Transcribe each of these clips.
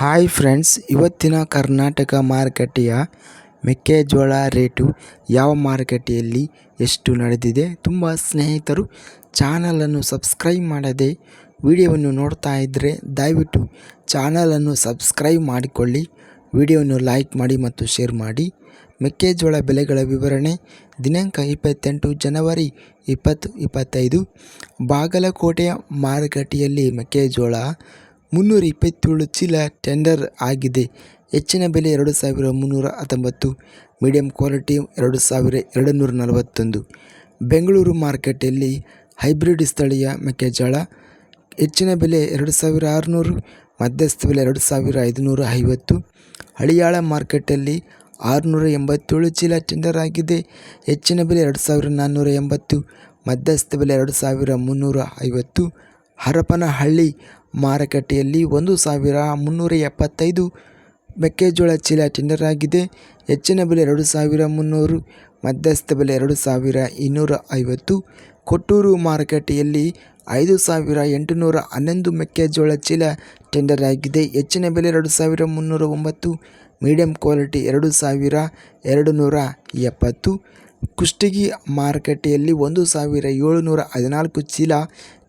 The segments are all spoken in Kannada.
ಹಾಯ್ ಫ್ರೆಂಡ್ಸ್, ಇವತ್ತಿನ ಕರ್ನಾಟಕ ಮಾರುಕಟ್ಟೆಯ ಮೆಕ್ಕೆಜೋಳ ರೇಟು ಯಾವ ಮಾರುಕಟ್ಟೆಯಲ್ಲಿ ಎಷ್ಟು ನಡೆದಿದೆ ತುಂಬ ಸ್ನೇಹಿತರು ಚಾನಲನ್ನು ಸಬ್ಸ್ಕ್ರೈಬ್ ಮಾಡದೆ ವಿಡಿಯೋವನ್ನು ನೋಡ್ತಾ ಇದ್ದರೆ ದಯವಿಟ್ಟು ಚಾನಲನ್ನು ಸಬ್ಸ್ಕ್ರೈಬ್ ಮಾಡಿಕೊಳ್ಳಿ, ವಿಡಿಯೋವನ್ನು ಲೈಕ್ ಮಾಡಿ ಮತ್ತು ಶೇರ್ ಮಾಡಿ. ಮೆಕ್ಕೆಜೋಳ ಬೆಲೆಗಳ ವಿವರಣೆ, ದಿನಾಂಕ ಇಪ್ಪತ್ತೆಂಟು ಜನವರಿ ಇಪ್ಪತ್ತು ಇಪ್ಪತ್ತೈದು, ಬಾಗಲಕೋಟೆಯ ಮಾರುಕಟ್ಟೆಯಲ್ಲಿ ಮೆಕ್ಕೆಜೋಳ ಮುನ್ನೂರ ಇಪ್ಪತ್ತೇಳು ಚೀಲ ಟೆಂಡರ್ ಆಗಿದೆ. ಹೆಚ್ಚಿನ ಬೆಲೆ ಎರಡು ಸಾವಿರ ಮುನ್ನೂರ ಹತ್ತೊಂಬತ್ತು, ಮೀಡಿಯಂ ಕ್ವಾಲಿಟಿ ಎರಡು ಸಾವಿರ ಎರಡು ನೂರ ನಲವತ್ತೊಂದು. ಬೆಂಗಳೂರು ಮಾರ್ಕೆಟಲ್ಲಿ ಹೈಬ್ರಿಡ್ ಸ್ಥಳೀಯ ಮೆಕ್ಕೆಜೋಳ ಹೆಚ್ಚಿನ ಬೆಲೆ ಎರಡು ಸಾವಿರ ಆರುನೂರು, ಮಧ್ಯಸ್ಥ ಬೆಲೆ ಎರಡು ಸಾವಿರ ಐದುನೂರ ಐವತ್ತು. ಹಳಿಯಾಳ ಮಾರ್ಕೆಟಲ್ಲಿ ಆರುನೂರ ಎಂಬತ್ತೇಳು ಚೀಲ ಟೆಂಡರ್ ಆಗಿದೆ. ಹೆಚ್ಚಿನ ಬೆಲೆ ಎರಡು ಸಾವಿರ ನಾನ್ನೂರ ಎಂಬತ್ತು, ಮಧ್ಯಸ್ಥ ಬೆಲೆ ಎರಡು ಸಾವಿರ ಮುನ್ನೂರ ಐವತ್ತು. ಹರಪನಹಳ್ಳಿ ಮಾರುಕಟ್ಟೆಯಲ್ಲಿ ಒಂದು ಸಾವಿರ ಮುನ್ನೂರ ಎಪ್ಪತ್ತೈದು ಮೆಕ್ಕೆಜೋಳ ಚೀಲ ಟೆಂಡರ್ ಆಗಿದೆ. ಹೆಚ್ಚಿನ ಬೆಲೆ ಎರಡು ಸಾವಿರ ಮುನ್ನೂರು, ಮಧ್ಯಸ್ಥ ಬೆಲೆ ಎರಡು ಸಾವಿರ ಇನ್ನೂರ ಐವತ್ತು. ಕೊಟ್ಟೂರು ಮಾರುಕಟ್ಟೆಯಲ್ಲಿ ಐದು ಸಾವಿರ ಎಂಟುನೂರ ಹನ್ನೊಂದು ಮೆಕ್ಕೆಜೋಳ ಚೀಲ ಟೆಂಡರ್ ಆಗಿದೆ. ಹೆಚ್ಚಿನ ಬೆಲೆ ಎರಡು ಸಾವಿರ ಮುನ್ನೂರ ಒಂಬತ್ತು ಮೀಡಿಯಂ ಕ್ವಾಲಿಟಿ ಎರಡು ಸಾವಿರ ಎರಡು ನೂರ ಎಪ್ಪತ್ತು. ಕುಷ್ಟಗಿ ಮಾರುಕಟ್ಟೆಯಲ್ಲಿ ಒಂದು ಸಾವಿರ ಏಳುನೂರ ಹದಿನಾಲ್ಕು ಚೀಲ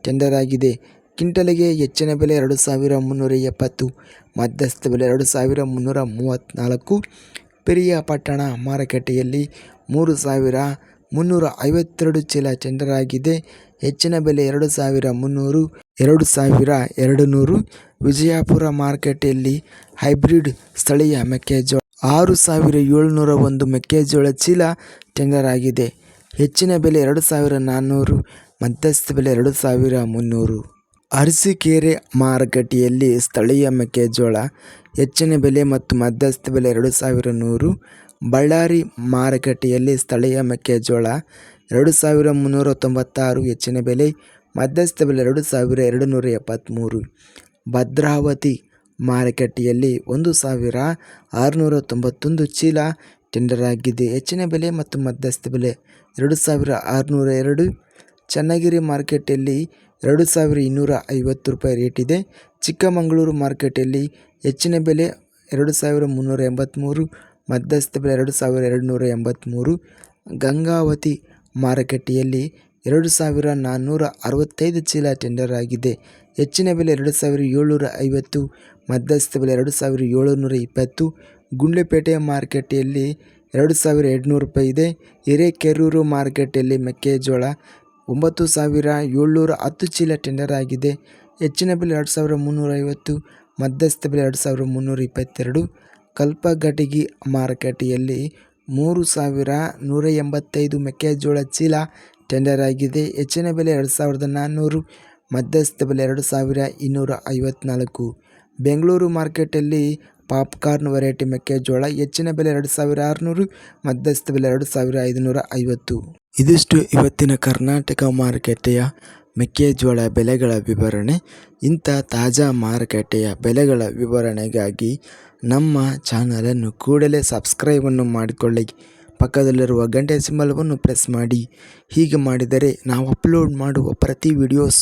ಟೆಂಡರ್ ಆಗಿದೆ. ಕ್ವಿಂಟಲಿಗೆ ಹೆಚ್ಚಿನ ಬೆಲೆ ಎರಡು ಸಾವಿರ ಮುನ್ನೂರ ಎಪ್ಪತ್ತು, ಮಧ್ಯಸ್ಥ ಬೆಲೆ ಎರಡು ಸಾವಿರ ಮುನ್ನೂರ ಮೂವತ್ತ್ನಾಲ್ಕು ಪಿರಿಯಾಪಟ್ಟಣ ಮಾರುಕಟ್ಟೆಯಲ್ಲಿ ಮೂರು ಸಾವಿರ ಮುನ್ನೂರ ಐವತ್ತೆರಡು ಚೀಲ ಚೆಂಡರಾಗಿದೆ. ಹೆಚ್ಚಿನ ಬೆಲೆ ಎರಡು ಸಾವಿರ ಮುನ್ನೂರು, ಎರಡು ಸಾವಿರ ಎರಡು ನೂರು ವಿಜಯಪುರ ಮಾರುಕಟ್ಟೆಯಲ್ಲಿ ಹೈಬ್ರಿಡ್ ಸ್ಥಳೀಯ ಮೆಕ್ಕೆಜೋಳ ಆರು ಸಾವಿರ ಏಳುನೂರ ಒಂದು ಮೆಕ್ಕೆಜೋಳ ಚೀಲ ಟೆಂಡರಾಗಿದೆ ಹೆಚ್ಚಿನ ಬೆಲೆ ಎರಡು ಸಾವಿರ ನಾನ್ನೂರು, ಮಧ್ಯಸ್ಥ ಬೆಲೆ ಎರಡು ಸಾವಿರ ಮುನ್ನೂರು. ಅರಸೀಕೆರೆ ಮಾರುಕಟ್ಟೆಯಲ್ಲಿ ಸ್ಥಳೀಯ ಮೆಕ್ಕೆಜೋಳ, ಹೆಚ್ಚಿನ ಬೆಲೆ ಮತ್ತು ಮಧ್ಯಸ್ಥ ಬೆಲೆ ಎರಡು ಸಾವಿರ ನೂರು, ಬಳ್ಳಾರಿ ಮಾರುಕಟ್ಟೆಯಲ್ಲಿ ಸ್ಥಳೀಯ ಮೆಕ್ಕೆಜೋಳ ಎರಡು ಸಾವಿರ ಮುನ್ನೂರ ತೊಂಬತ್ತಾರು ಹೆಚ್ಚಿನ ಬೆಲೆ, ಮಧ್ಯಸ್ಥ ಬೆಲೆ ಎರಡು ಸಾವಿರ ಎರಡು ನೂರ ಎಪ್ಪತ್ತ್ಮೂರು ಭದ್ರಾವತಿ ಮಾರುಕಟ್ಟೆಯಲ್ಲಿ ಒಂದು ಸಾವಿರ ಆರುನೂರ ತೊಂಬತ್ತೊಂದು ಚೀಲ ಟೆಂಡರ್ ಆಗಿದೆ. ಹೆಚ್ಚಿನ ಬೆಲೆ ಮತ್ತು ಮಧ್ಯಸ್ಥ ಬೆಲೆ ಎರಡು ಸಾವಿರ ಆರುನೂರ ಎರಡು. ಚನ್ನಗಿರಿ ಮಾರ್ಕೆಟಲ್ಲಿ ಎರಡು ಸಾವಿರ ಇನ್ನೂರ ಐವತ್ತು ರೂಪಾಯಿ ರೇಟ್ ಇದೆ. ಚಿಕ್ಕಮಗಳೂರು ಮಾರ್ಕೆಟಲ್ಲಿ ಹೆಚ್ಚಿನ ಬೆಲೆ ಎರಡು ಸಾವಿರ ಮುನ್ನೂರ ಎಂಬತ್ತ್ಮೂರು ಮಧ್ಯಸ್ಥ ಬೆಲೆ ಎರಡು ಸಾವಿರ ಎರಡು ನೂರ ಎಂಬತ್ತ್ಮೂರು ಗಂಗಾವತಿ ಮಾರುಕಟ್ಟೆಯಲ್ಲಿ ಎರಡು ಸಾವಿರ ನಾನ್ನೂರ ಅರವತ್ತೈದು ಚೀಲ ಟೆಂಡರ್ ಆಗಿದೆ. ಹೆಚ್ಚಿನ ಬೆಲೆ ಎರಡು ಸಾವಿರ ಏಳ್ನೂರ ಐವತ್ತು ಮಧ್ಯಸ್ಥ ಬೆಲೆ ಎರಡು ಸಾವಿರ ಏಳುನೂರ ಇಪ್ಪತ್ತು. ಗುಂಡ್ಲುಪೇಟೆ ಮಾರುಕಟ್ಟೆಯಲ್ಲಿ ಎರಡು ಸಾವಿರ ಎರಡುನೂರು ರೂಪಾಯಿ ಇದೆ. ಹಿರೇಕೆರೂರು ಮಾರುಕಟ್ಟೆಯಲ್ಲಿ ಮೆಕ್ಕೆಜೋಳ ಒಂಬತ್ತು ಸಾವಿರ ಏಳ್ನೂರ ಹತ್ತು ಚೀಲ ಟೆಂಡರ್ ಆಗಿದೆ. ಹೆಚ್ಚಿನ ಬೆಲೆ ಎರಡು ಸಾವಿರ ಮುನ್ನೂರ ಐವತ್ತು ಮಧ್ಯಸ್ಥ ಬೆಲೆ ಎರಡು ಸಾವಿರ ಮುನ್ನೂರ ಇಪ್ಪತ್ತೆರಡು ಕಲ್ಪಗಟಗಿ ಮಾರುಕಟ್ಟೆಯಲ್ಲಿ ಮೂರು ಸಾವಿರ ನೂರ ಎಂಬತ್ತೈದು ಮೆಕ್ಕೆಜೋಳ ಚೀಲ ಟೆಂಡರ್ ಆಗಿದೆ. ಹೆಚ್ಚಿನ ಬೆಲೆ ಎರಡು ಸಾವಿರದ ನಾನ್ನೂರು, ಮಧ್ಯಸ್ಥ ಬೆಲೆ ಎರಡು ಸಾವಿರ ಇನ್ನೂರ ಐವತ್ತ್ನಾಲ್ಕು ಬೆಂಗಳೂರು ಮಾರ್ಕೆಟಲ್ಲಿ ಪಾಪ್ಕಾರ್ನ್ ವೆರೈಟಿ ಮೆಕ್ಕೆಜೋಳ, ಹೆಚ್ಚಿನ ಬೆಲೆ ಎರಡು ಸಾವಿರ ಆರುನೂರು, ಮಧ್ಯಸ್ಥ ಬೆಲೆ ಎರಡು ಸಾವಿರ ಐದುನೂರ ಐವತ್ತು ಇದಿಷ್ಟು ಇವತ್ತಿನ ಕರ್ನಾಟಕ ಮಾರುಕಟ್ಟೆಯ ಮೆಕ್ಕೆಜೋಳ ಬೆಲೆಗಳ ವಿವರಣೆ. ಇಂಥ ತಾಜಾ ಮಾರುಕಟ್ಟೆಯ ಬೆಲೆಗಳ ವಿವರಣೆಗಾಗಿ ನಮ್ಮ ಚಾನಲನ್ನು ಕೂಡಲೇ ಸಬ್ಸ್ಕ್ರೈಬನ್ನು ಮಾಡಿಕೊಳ್ಳಿ. ಪಕ್ಕದಲ್ಲಿರುವ ಗಂಟೆ ಸಿಂಬಲವನ್ನು ಪ್ರೆಸ್ ಮಾಡಿ. ಹೀಗೆ ಮಾಡಿದರೆ ನಾವು ಅಪ್ಲೋಡ್ ಮಾಡುವ ಪ್ರತಿ ವಿಡಿಯೋಸ್